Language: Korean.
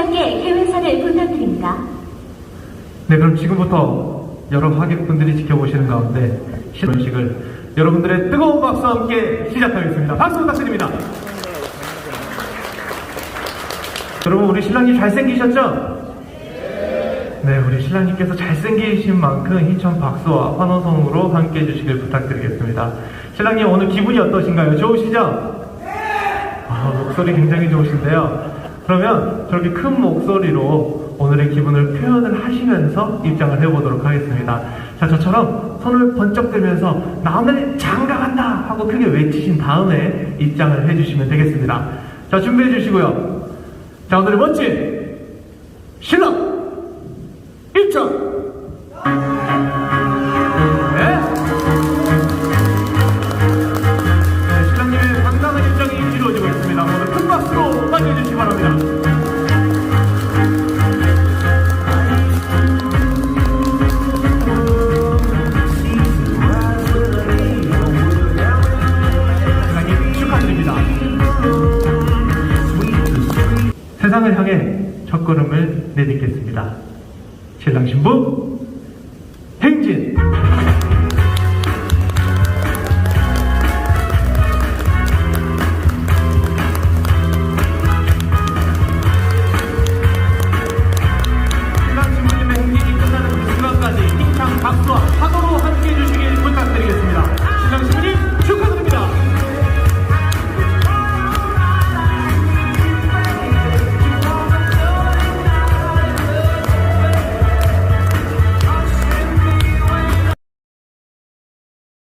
신랑께 해외사를 부탁드립니다. 네, 그럼 지금부터 여러 하객분들이 지켜보시는 가운데 신혼식을 여러분들의 뜨거운 박수와 함께 시작하겠습니다. 박수 부탁드립니다. 여러분, 우리 신랑님 잘생기셨죠? 네, 우리 신랑님께서 잘생기신 만큼 희천 박수와 환호성으로 함께 해주시길 부탁드리겠습니다. 신랑님 오늘 기분이 어떠신가요? 좋으시죠? 아, 목소리 굉장히 좋으신데요. 그러면 저렇게 큰 목소리로 오늘의 기분을 표현을 하시면서 입장을 해보도록 하겠습니다. 자, 저처럼 손을 번쩍 들면서 나 오늘 장가간다! 하고 크게 외치신 다음에 입장을 해주시면 되겠습니다. 자, 준비해 주시고요. 자, 오늘의 멋진 세상을 향해 첫걸음을 내딛겠습니다. 신랑 신부